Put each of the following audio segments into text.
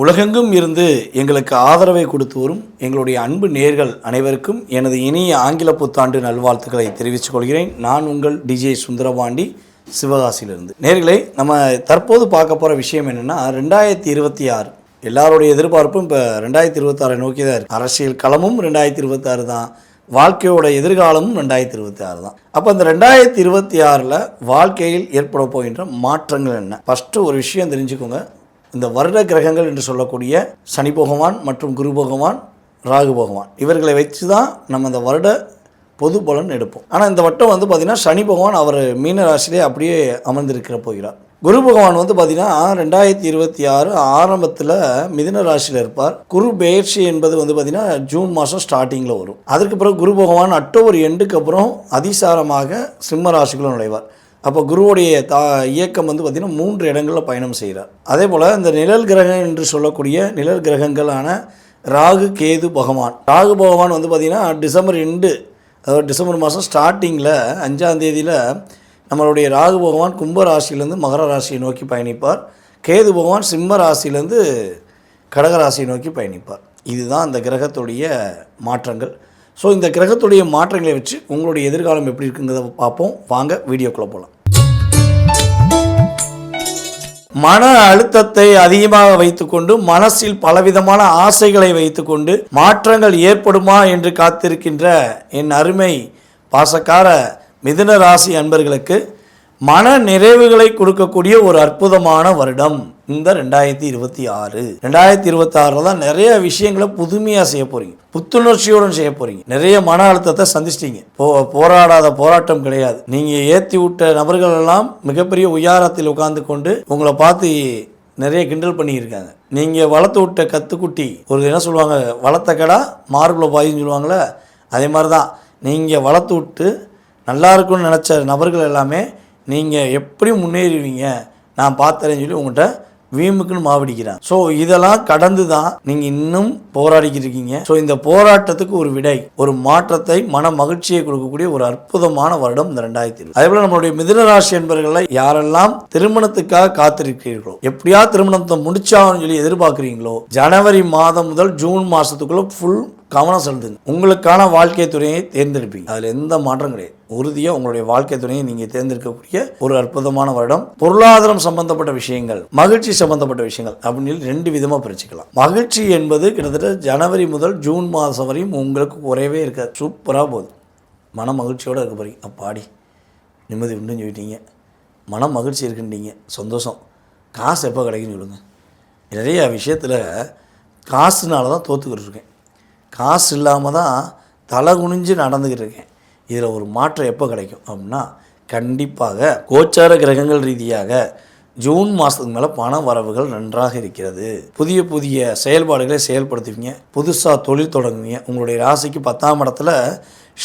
உலகெங்கும் இருந்து எங்களுக்கு ஆதரவை கொடுத்து வரும் எங்களுடைய அன்பு நேர்கள் அனைவருக்கும் எனது இனிய ஆங்கில புத்தாண்டு நல்வாழ்த்துக்களை தெரிவித்துக் கொள்கிறேன். நான் உங்கள் டிஜே சுந்தரபாண்டி சிவகாசியிலிருந்து. நேர்களை நம்ம தற்போது பார்க்க போகிற விஷயம் என்னென்னா ரெண்டாயிரத்தி இருபத்தி ஆறு. எல்லாருடைய எதிர்பார்ப்பும் இப்போ ரெண்டாயிரத்தி இருபத்தாறை நோக்கி தான் இருக்குது அரசியல் களமும் ரெண்டாயிரத்தி இருபத்தாறு தான். வாழ்க்கையோட எதிர்காலமும் ரெண்டாயிரத்தி இருபத்தி ஆறு தான். அப்போ இந்த ரெண்டாயிரத்தி இருபத்தி ஆறில் வாழ்க்கையில் ஏற்பட போகின்ற மாற்றங்கள் என்ன? ஃபஸ்ட்டு ஒரு விஷயம் தெரிஞ்சுக்கோங்க. இந்த வருட கிரகங்கள் என்று சொல்லக்கூடிய சனி பகவான் மற்றும் குரு பகவான் ராகு பகவான். இவர்களை வச்சு தான் நம்ம இந்த வருட பொது பலன் எடுப்போம். ஆனால் இந்த வட்டம் வந்து பார்த்திங்கன்னா சனி பகவான் அவர் மீன ராசியிலே அப்படியே அமர்ந்திருக்கிற போகிறார். குரு பகவான் வந்து பார்த்திங்கன்னா ரெண்டாயிரத்தி இருபத்தி ஆறு ஆரம்பத்தில் மிதின ராசியில் இருப்பார். குரு பெயர்ச்சி என்பது வந்து பார்த்திங்கன்னா ஜூன் மாதம் ஸ்டார்டிங்கில் வரும். அதற்கு பிறகு குரு பகவான் அக்டோபர் எண்டுக்கு அப்புறம் அதிசாரமாக சிம்ம ராசிக்குள்ள நுழைவார். அப்போ குருவுடைய தா இயக்கம் வந்து பார்த்திங்கன்னா மூன்று இடங்களில் பயணம் செய்கிறார். அதே போல் இந்த நிழல் கிரகம் என்று சொல்லக்கூடிய நிழல் கிரகங்களான ராகு கேது பகவான். ராகு பகவான் வந்து பார்த்திங்கன்னா டிசம்பர் ரெண்டு அதாவது டிசம்பர் மாதம் ஸ்டார்டிங்கில் அஞ்சாம் தேதியில் நம்மளுடைய ராகு பகவான் கும்ப ராசியிலேருந்து மகர ராசியை நோக்கி பயணிப்பார். கேது பகவான் சிம்ம ராசியிலேருந்து கடக ராசியை நோக்கி பயணிப்பார். இதுதான் அந்த கிரகத்துடைய மாற்றங்கள். ஸோ இந்த கிரகத்துடைய மாற்றங்களை வச்சு உங்களுடைய எதிர்காலம் எப்படி இருக்குங்கிறத பார்ப்போம். வாங்க வீடியோக்குள்ளே போகலாம் மன அழுத்தத்தை அதிகமாக வைத்துக்கொண்டு மனசில் பலவிதமான ஆசைகளை வைத்துக்கொண்டு மாற்றங்கள் ஏற்படுமா என்று காத்திருக்கின்ற என் அருமை பாசக்கார மிதுன ராசி அன்பர்களுக்கு மன நிறைவுகளை கொடுக்கக்கூடிய ஒரு அற்புதமான வருடம். இந்த ரெண்டாயிரத்தி இருபத்தி ஆறு. ரெண்டாயிரத்தி இருபத்தி ஆறில் தான் நிறைய விஷயங்களை புதுமையாக செய்ய போறீங்க. புத்துணர்ச்சியுடன் செய்ய போறீங்க. நிறைய மன அழுத்தத்தை சந்திச்சிட்டீங்க. போ போராடாத போராட்டம் கிடையாது. நீங்கள் ஏற்றி விட்ட நபர்கள் எல்லாம் மிகப்பெரிய உயாரத்தில் உட்கார்ந்து கொண்டு உங்களை பார்த்து நிறைய கிண்டல் பண்ணியிருக்காங்க. நீங்கள் வளர்த்து விட்ட கத்துக்குட்டி ஒரு என்ன சொல்லுவாங்க வளர்த்த கடா மார்பில் பாயின்னு சொல்லுவாங்களே அதே மாதிரி தான் நீங்கள் வளர்த்து விட்டு நல்லா இருக்கும்னு நினச்ச நபர்கள் எல்லாமே நீங்கள் எப்படி முன்னேறுவீங்க நான் பார்த்தேன்னு சொல்லி உங்கள்கிட்ட வீம்புக்குன்னு மாவடிக்கிறாங்க ஸோ இதெல்லாம் கடந்து தான் நீங்கள் இன்னும் போராடிக்கிட்டு இருக்கீங்க. ஸோ இந்த போராட்டத்துக்கு ஒரு விடை ஒரு மாற்றத்தை மன மகிழ்ச்சியை கொடுக்கக்கூடிய ஒரு அற்புதமான வருடம் இந்த ரெண்டாயிரத்தி இருபது. அதே போல் நம்மளுடைய மிதனராசி என்பர்களை யாரெல்லாம் திருமணத்துக்காக காத்திருக்கிறீர்களோ எப்படியா திருமணத்தை முடிச்சாங்கன்னு சொல்லி எதிர்பார்க்குறீங்களோ ஜனவரி மாதம் முதல் ஜூன் மாதத்துக்குள்ளே ஃபுல் கவனம் செலுத்துங்க. உங்களுக்கான வாழ்க்கை துறையை தேர்ந்தெடுப்பீங்க. அதில் எந்த மாற்றம் கிடையாது. உறுதியாக உங்களுடைய வாழ்க்கை துணையை நீங்கள் தேர்ந்தெடுக்கக்கூடிய ஒரு அற்புதமான வருடம். பொருளாதாரம் சம்பந்தப்பட்ட விஷயங்கள் மகிழ்ச்சி சம்பந்தப்பட்ட விஷயங்கள் அப்படின்னு ரெண்டு விதமாக பிரிச்சுக்கலாம். மகிழ்ச்சி என்பது கிட்டத்தட்ட ஜனவரி முதல் ஜூன் மாதம் வரையும் உங்களுக்கு குறையவே இருக்காது. சூப்பராக போகுது. மன மகிழ்ச்சியோடு இருக்க போறீங்க. அப்பாடி நிம்மதி உண்டுன்னு சொல்லிட்டீங்க. மன மகிழ்ச்சி இருக்குன்றீங்க. சந்தோஷம். காசு எப்போ கிடைக்குன்னு சொல்லுங்கள் நிறையா விஷயத்தில் காசுனால தான் தோத்துக்கிட்டு இருக்கேன். காசு இல்லாமல் தான் தலை குனிஞ்சு நடந்துக்கிட்டு இருக்கேன். இதில் ஒரு மாற்றம் எப்போ கிடைக்கும் அப்படின்னா கண்டிப்பாக கோச்சார கிரகங்கள் ரீதியாக ஜூன் மாதத்துக்கு மேலே பண வரவுகள் நன்றாக இருக்கிறது. புதிய புதிய செயல்பாடுகளை செயல்படுத்துவீங்க. புதுசாக தொழில் தொடங்குவீங்க. உங்களுடைய ராசிக்கு பத்தாம் இடத்துல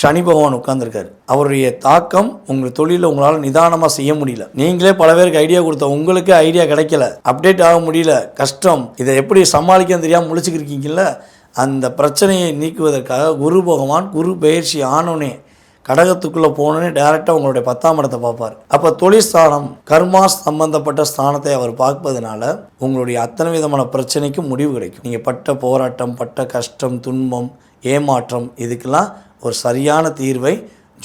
சனி பகவான் உட்கார்ந்துருக்காரு. அவருடைய தாக்கம் உங்கள் தொழிலில் உங்களால் நிதானமாக செய்ய முடியல. நீங்களே பல பேருக்கு ஐடியா கொடுத்த உங்களுக்கு ஐடியா கிடைக்கல. அப்டேட் ஆக முடியல. கஷ்டம். இதை எப்படி சமாளிக்க தெரியாமல் முழிச்சுக்கிருக்கீங்கள அந்த பிரச்சனையை நீக்குவதற்காக குரு பகவான் குரு பயிற்சி ஆனோனே கடகத்துக்குள்ளே போனோடனே டேரெக்டாக உங்களுடைய பத்தாம் இடத்தை பார்ப்பார். அப்போ தொழில் கர்மா சம்பந்தப்பட்ட ஸ்தானத்தை அவர் பார்ப்பதனால உங்களுடைய அத்தனை விதமான பிரச்சனைக்கும் முடிவு கிடைக்கும். நீங்கள் பட்ட போராட்டம் பட்ட கஷ்டம் துன்பம் ஏமாற்றம் இதுக்கெல்லாம் ஒரு சரியான தீர்வை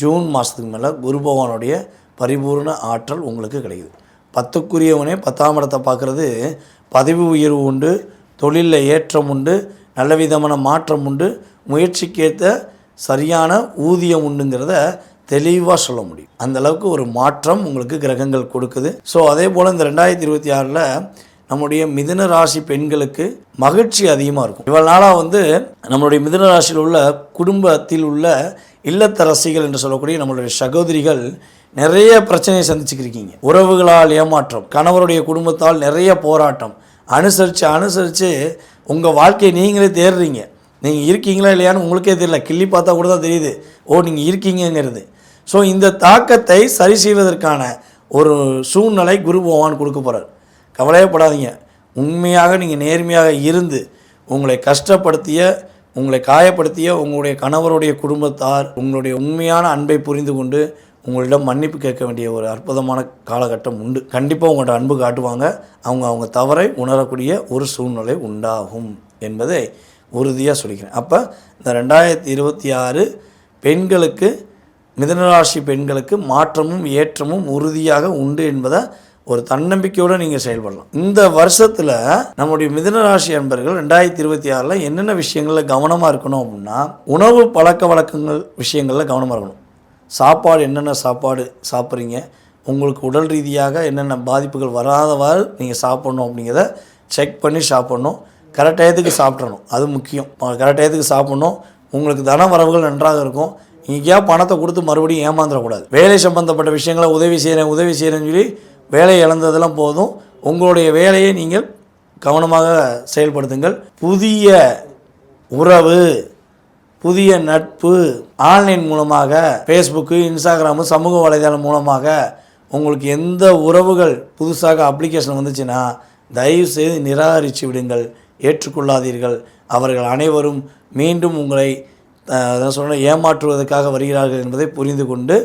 ஜூன் மாதத்துக்கு மேலே குரு பகவானுடைய பரிபூர்ண ஆற்றல் உங்களுக்கு கிடைக்குது. பத்துக்குரியவனே பத்தாம் இடத்தை பார்க்குறது பதவி உயர்வு உண்டு தொழிலில் ஏற்றம் உண்டு நல்ல விதமான மாற்றம் உண்டு முயற்சிக்கேற்ற சரியான ஊதியம் உண்டுங்கிறத தெளிவாக சொல்ல முடியும். அந்தளவுக்கு ஒரு மாற்றம் உங்களுக்கு கிரகங்கள் கொடுக்குது. ஸோ அதே போல் இந்த ரெண்டாயிரத்தி இருபத்தி ஆறில் நம்முடைய மிதுன ராசி பெண்களுக்கு மகிழ்ச்சி அதிகமாக இருக்கும். இவ்வளவு நாளாக வந்து நம்மளுடைய மிதுன ராசியில் உள்ள குடும்பத்தில் உள்ள இல்லத்தரசிகள் என்று சொல்லக்கூடிய நம்மளுடைய சகோதரிகள் நிறைய பிரச்சனையை சந்திச்சுக்கிருக்கீங்க உறவுகளால் ஏமாற்றம் கணவருடைய குடும்பத்தால் நிறைய போராட்டம். அனுசரித்து அனுசரித்து உங்கள் வாழ்க்கையை நீங்களே தேடுறீங்க. நீங்கள் இருக்கீங்களா இல்லையான்னு உங்களுக்கே தெரியல. கிள்ளி பார்த்தா கூட தான் தெரியுது. ஓ நீங்கள் இருக்கீங்கங்கிறது. ஸோ இந்த தாக்கத்தை சரி செய்வதற்கான ஒரு சூழ்நிலை குரு பகவான் கொடுக்க போகிறார் கவலையப்படாதீங்க. உண்மையாக நீங்கள் நேர்மையாக இருந்து உங்களை கஷ்டப்படுத்திய உங்களை காயப்படுத்திய உங்களுடைய கணவருடைய குடும்பத்தார் உங்களுடைய உண்மையான அன்பை புரிந்து கொண்டு உங்களிடம் மன்னிப்பு கேட்க வேண்டிய ஒரு அற்புதமான காலகட்டம் உண்டு. கண்டிப்பாக உங்கள்கிட்ட அன்பு காட்டுவாங்க. அவங்க அவங்க தவறை உணரக்கூடிய ஒரு சூழ்நிலை உண்டாகும் என்பதை உறுதியாக சொல்லிக்கிறேன். அப்போ இந்த ரெண்டாயிரத்தி இருபத்தி ஆறு பெண்களுக்கு மிதனராசி பெண்களுக்கு மாற்றமும் ஏற்றமும் உறுதியாக உண்டு என்பதை ஒரு தன்னம்பிக்கையோடு நீங்கள் செயல்படலாம். இந்த வருஷத்தில் நம்முடைய மிதனராசி அன்பர்கள் ரெண்டாயிரத்தி இருபத்தி ஆறில் என்னென்ன விஷயங்களில் கவனமாக இருக்கணும் அப்படின்னா உணவு பழக்க வழக்கங்கள் விஷயங்களில் கவனமாக இருக்கணும். சாப்பாடு என்னென்ன சாப்பாடு சாப்பிட்றீங்க? உங்களுக்கு உடல் ரீதியாக என்னென்ன பாதிப்புகள் வராதவாறு நீங்கள் சாப்பிட்ணும் அப்படிங்கிறத செக் பண்ணி சாப்பிட்ணும். கரெக்ட் டயத்துக்கு சாப்பிட்றணும் அது முக்கியம். கரெக்ட் டயத்துக்கு சாப்பிட்ணும். உங்களுக்கு தன வரவுகள் நன்றாக இருக்கும். இங்கேயா பணத்தை கொடுத்து மறுபடியும் ஏமாந்துடக்கூடாது. வேலை சம்பந்தப்பட்ட விஷயங்களை உதவி செய்கிறேன் உதவி செய்கிறேன்னு சொல்லி வேலை இழந்ததெல்லாம் போதும். உங்களுடைய வேலையை நீங்கள் கவனமாக செயல்படுத்துங்கள். புதிய உறவு புதிய நட்பு ஆன்லைன் மூலமாக ஃபேஸ்புக்கு இன்ஸ்டாகிராமு சமூக வலைதளம் மூலமாக உங்களுக்கு எந்த உறவுகள் புதுசாக அப்ளிகேஷன் வந்துச்சுன்னா தயவுசெய்து நிராகரித்து விடுங்கள். ஏற்றுக்கொள்ளாதீர்கள். அவர்கள் அனைவரும் மீண்டும் உங்களை அதான் ஏமாற்றுவதற்காக வருகிறார்கள் என்பதை புரிந்து கொண்டு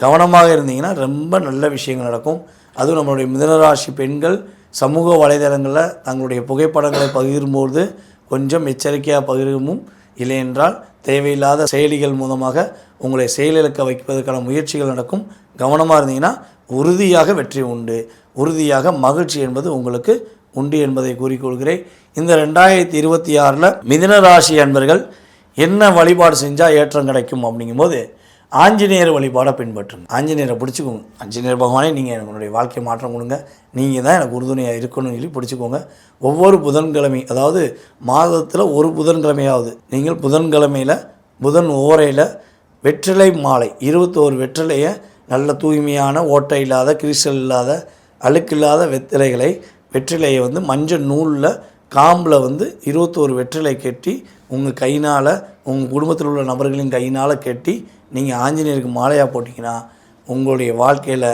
கவனமாக இருந்தீங்கன்னா ரொம்ப நல்ல விஷயங்கள் நடக்கும். அதுவும் நம்மளுடைய மிதனராசி பெண்கள் சமூக வலைதளங்களில் தங்களுடைய புகைப்படங்களை பகிரும்போது கொஞ்சம் எச்சரிக்கையாக பகிரவும். இல்லையென்றால் தேவையில்லாத செயலிகள் மூலமாக உங்களை செயலிழக்க வைப்பதற்கான முயற்சிகள் நடக்கும். கவனமாக இருந்தீங்கன்னா உறுதியாக வெற்றி உண்டு. உறுதியாக மகிழ்ச்சி என்பது உங்களுக்கு உண்டு என்பதை கூறிக்கொள்கிறேன். இந்த ரெண்டாயிரத்தி இருபத்தி ஆறில் மிதின ராசி அன்பர்கள் என்ன வழிபாடு செஞ்சால் ஏற்றம் கிடைக்கும் அப்படிங்கும்போது ஆஞ்சநேயர் வழிபாடை பின்பற்றுங்க. ஆஞ்சநேயரை பிடிச்சிக்கோங்க. ஆஞ்சநேயர் பகவானே நீங்கள் என்னுடைய வாழ்க்கை மாற்றம் கொடுங்க. நீங்கள் தான் எனக்கு உறுதுணையாக இருக்கணும்னு சொல்லி பிடிச்சிக்கோங்க. ஒவ்வொரு புதன்கிழமை அதாவது மாதத்தில் ஒரு புதன்கிழமையாவது நீங்கள் புதன்கிழமையில் புதன் ஓரையில் வெற்றிலை மாலை இருபத்தோரு வெற்றிலையை நல்ல தூய்மையான ஓட்டை இல்லாத கிரிசல் இல்லாத அழுக்கில்லாத வெத்திலைகளை வெற்றிலையை வந்து மஞ்சள் நூலில் காம்பில் வந்து இருபத்தோரு வெற்றிலை கட்டி உங்கள் கையினால் உங்கள் குடும்பத்தில் உள்ள நபர்களின் கையினால் கட்டி நீங்கள் ஆஞ்சநேயருக்கு மாலையாக போட்டிங்கன்னா உங்களுடைய வாழ்க்கையில்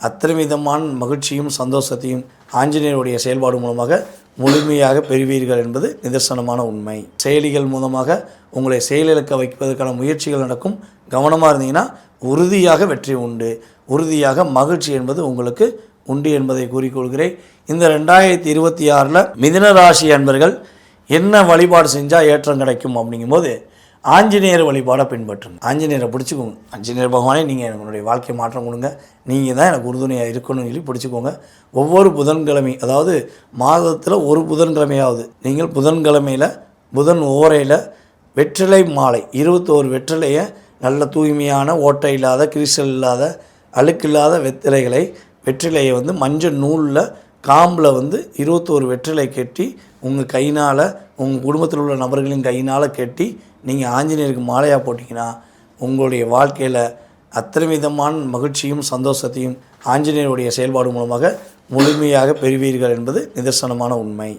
அத்தனை விதமான மகிழ்ச்சியும் சந்தோஷத்தையும் ஆஞ்சநேயருடைய செயல்பாடு மூலமாக முழுமையாக பெறுவீர்கள் என்பது நிதர்சனமான உண்மை. செயலிகள் மூலமாக உங்களை செயலிழக்க வைப்பதற்கான முயற்சிகள் நடக்கும். கவனமாக இருந்தீங்கன்னா உறுதியாக வெற்றி உண்டு. உறுதியாக மகிழ்ச்சி என்பது உங்களுக்கு உண்டு என்பதை கூறிக்கொள்கிறேன். இந்த ரெண்டாயிரத்தி இருபத்தி ஆறில் மிதின ராசி அன்பர்கள் என்ன வழிபாடு செஞ்சால் ஏற்றம் கிடைக்கும் அப்படிங்கும்போது ஆஞ்சநேயர் வழிபாடை பின்பற்றுங்க. ஆஞ்சநேயரை பிடிச்சிக்கோங்க. ஆஞ்சநேயர் பகவானே நீங்கள் என்னுடைய வாழ்க்கை மாற்றம் கொடுங்க. நீங்கள் தான் எனக்கு உறுதுணையாக இருக்கணும்னு சொல்லி பிடிச்சிக்கோங்க. ஒவ்வொரு புதன்கிழமை அதாவது மாதத்தில் ஒரு புதன்கிழமையாவது நீங்கள் புதன்கிழமையில் புதன் ஓரையில் வெற்றிலை மாலை இருபத்தோரு வெற்றிலையை நல்ல தூய்மையான ஓட்டை இல்லாத கிரிசல் இல்லாத அழுக்கில்லாத வெற்றிலைகளை வெற்றிலையை வந்து மஞ்சள் நூலில் காம்பில் வந்து இருபத்தோரு வெற்றிலை கட்டி உங்கள் கையினால் உங்கள் குடும்பத்தில் உள்ள நபர்களின் கையினால் கட்டி நீங்கள் ஆஞ்சநேயருக்கு மாலையாக போட்டிங்கன்னா உங்களுடைய வாழ்க்கையில் அத்தனை விதமான மகிழ்ச்சியும் சந்தோஷத்தையும் ஆஞ்சநேயருடைய செயல்பாடு மூலமாக முழுமையாக பெறுவீர்கள் என்பது நிதர்சனமான உண்மை.